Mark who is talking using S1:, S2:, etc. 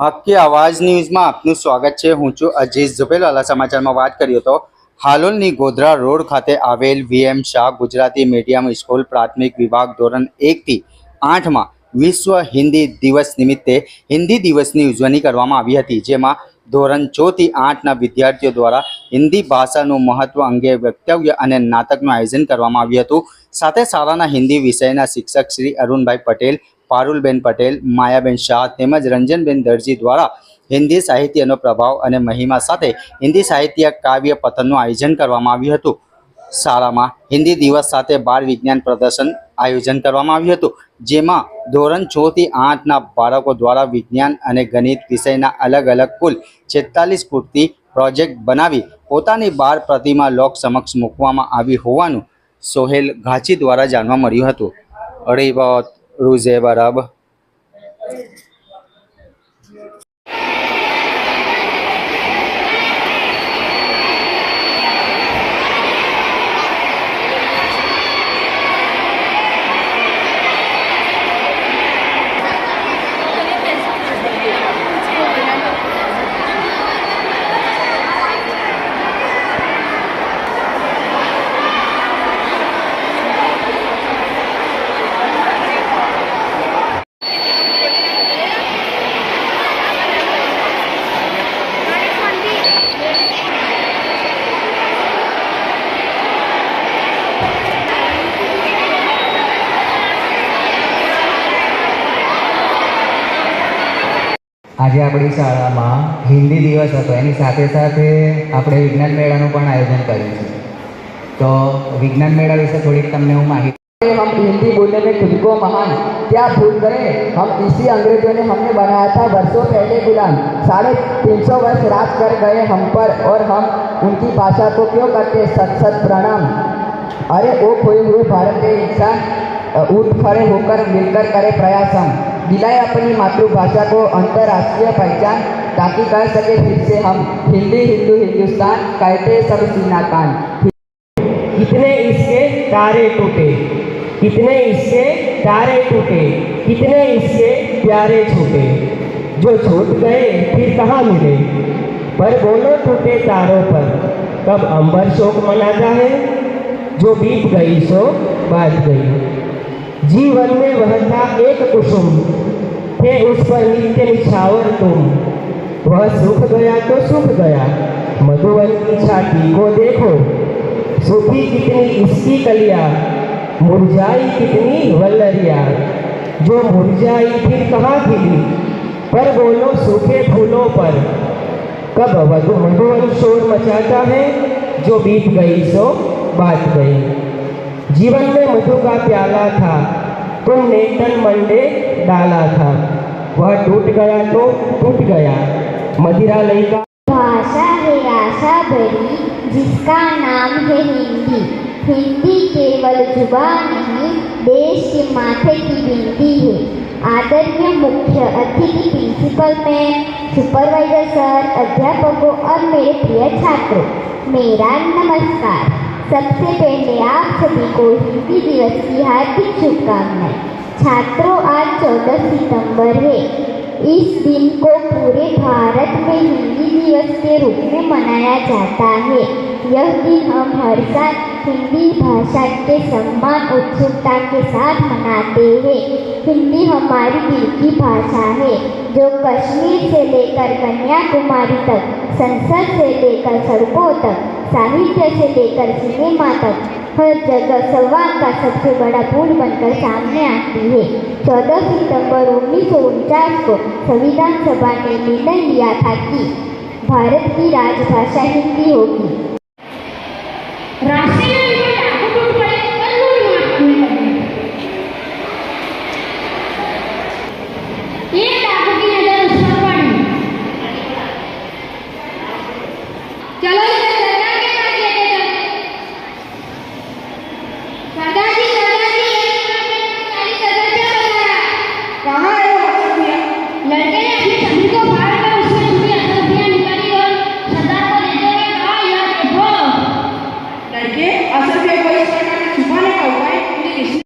S1: હક્કી આવાજ ન્યૂઝમાં આપનું સ્વાગત છે હું છું અજીઝ ઝુબેલવાલા સમાચારમાં વાત કરીએ તો હાલોલની ગોધરા રોડ ખાતે આવેલ VM Shah Gujarati medium school પ્રાથમિક વિભાગ ધોરણ એકથી આઠમાં વિશ્વ હિન્દી દિવસ નિમિત્તે હિન્દી દિવસની ઉજવણી કરવામાં આવી હતી જેમાં ધોરણ ચોથી આઠના વિદ્યાર્થીઓ દ્વારા હિન્દી ભાષાનું મહત્વ અંગે વક્તવ્ય અને નાટકનું આયોજન કરવામાં આવ્યું હતું સાથે શાળાના હિન્દી વિષયના શિક્ષક શ્રી અરુણભાઈ પટેલ પારુલબેન પટેલ, માયાબેન શાહ તેમજ રંજનબેન દરજી દ્વારા હિન્દી સાહિત્યનો પ્રભાવ અને મહિમા સાથે હિન્દી સાહિત્ય કાવ્ય પથનનું આયોજન કરવામાં આવ્યું હતું. શાળામાં હિન્દી દિવસ સાથે બાળ વિજ્ઞાન પ્રદર્શન આયોજન કરવામાં આવ્યું હતું, જેમાં ધોરણ છ થી આઠના બાળકો દ્વારા વિજ્ઞાન અને ગણિત વિષયના અલગ અલગ કુલ છેતાલીસ કૃતિ પ્રોજેક્ટ બનાવી પોતાની બાળ પ્રતિમા લોક સમક્ષ મૂકવામાં આવી હોવાનું સોહેલ ઘાચી દ્વારા જાણવા મળ્યું હતું. અરે रोज़े बराबर
S2: આજે આપણી શાળામાં હિન્દી દિવસ હતો એની સાથે સાથે આપણે વિજ્ઞાન મેળાનું પણ આયોજન કર્યું છે તો વિજ્ઞાન મેળા વિશે થોડીક તમને હું માહિતી
S3: हम हिंदी बोलने में खुद को महान क्या भूल गए हम इसी अंग्रेजों ने हमने बनाया था वर्षों पहले गुलाम साढ़े तीन सौ वर्ष राज कर गए हम पर और हम उनकी भाषा को क्यों करते सत सत प्रणाम अरे वो खोए हुए भारत के इंसान अ, उठ खड़े होकर मिलकर करे प्रयास हम दिलाए अपनी मातृभाषा को अंतर्राष्ट्रीय पहचान, ताकि कर सके फिर से हम हिंदी, हिंदू, हिंदुस्तान कहते सब सीना कान।
S4: कितने इसके तारे टूटे, कितने इसके तारे टूटे, कितने इसके प्यारे छूटे। जो छूट गए, फिर कहाँ मिले? पर बोलो टूटे तारों पर, कब अंबर शोक मनाता है जो बीत गई, सो बात गई। जीवन में वह था एक कुसुम थे उस पर नित्य निछावर तुम। वह सूख गया तो सूख गया मधुवन की छाती को देखो। सूखी कितनी इसकी कलिया, मुरझाई कितनी वल्लरिया। जो मुरझाई फिर कहाँ खिली? पर बोलो सूखे फूलों पर। कब मधुवन शोर मचाता है? जो बीत गई सो बात गई। जीवन में मधु का प्याला था। तुमने तन मंडे डाला था। वह टूट गया तो टूट गया। मदिरा लई का
S5: भाषा है आशा भरी, जिसका नाम है हिंदी। हिंदी केवल ज़ुबान नहीं, देश के माथे की बिंदी है। आदरणीय मुख्य अतिथि प्रिंसिपल मैम, सुपरवाइजर सर, अध्यापकों और मेरे प्रिय छात्रों, मेरा नमस्कार। सबसे पहले आप सभी को हिंदी दिवस की हार्दिक शुभकामनाएँ। छात्रों, आज चौदह सितंबर है। इस दिन को पूरे भारत में हिंदी दिवस के रूप में मनाया जाता है। यह दिन हम हर साल हिंदी भाषा के सम्मान, उत्सुकता के साथ मनाते हैं। हिंदी हमारी दिल की भाषा है, जो कश्मीर से लेकर कन्याकुमारी तक, संसद से लेकर सड़कों तक, साहित्य से लेकर सिनेमा तक हर जगह संवाद का सबसे बड़ा पुल बनकर सामने आती है. 14 सितंबर उन्नीस को संविधान सभा ने निर्णय लिया था कि भारत की राजभाषा हिंदी होगी.